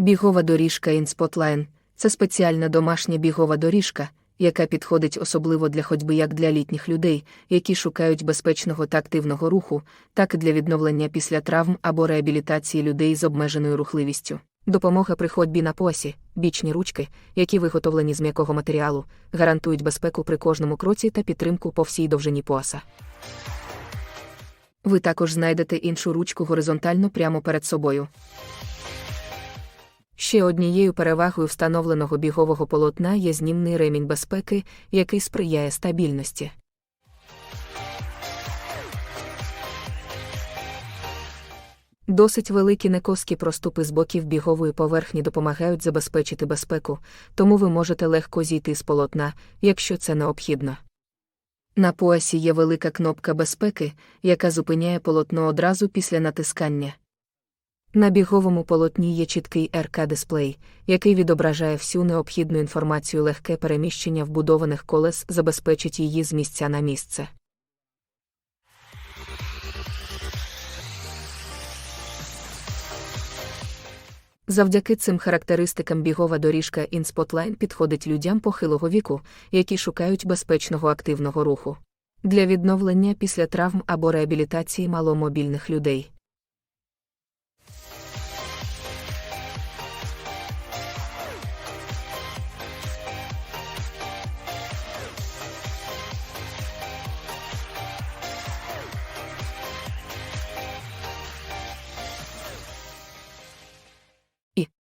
Бігова доріжка InSpotline – це спеціальна домашня бігова доріжка, яка підходить особливо для ходьби як для літніх людей, які шукають безпечного та активного руху, так і для відновлення після травм або реабілітації людей з обмеженою рухливістю. Допомога при ходьбі на посі, бічні ручки, які виготовлені з м'якого матеріалу, гарантують безпеку при кожному кроці та підтримку по всій довжині пояса. Ви також знайдете іншу ручку горизонтально прямо перед собою. Ще однією перевагою встановленого бігового полотна є знімний ремінь безпеки, який сприяє стабільності. Досить великі некоски проступи з боків бігової поверхні допомагають забезпечити безпеку, тому ви можете легко зійти з полотна, якщо це необхідно. На поясі є велика кнопка безпеки, яка зупиняє полотно одразу після натискання. На біговому полотні є чіткий РК-дисплей, який відображає всю необхідну інформацію легке переміщення вбудованих колес забезпечить її з місця на місце. Завдяки цим характеристикам бігова доріжка InSpotline підходить людям похилого віку, які шукають безпечного активного руху. Для відновлення після травм або реабілітації маломобільних людей.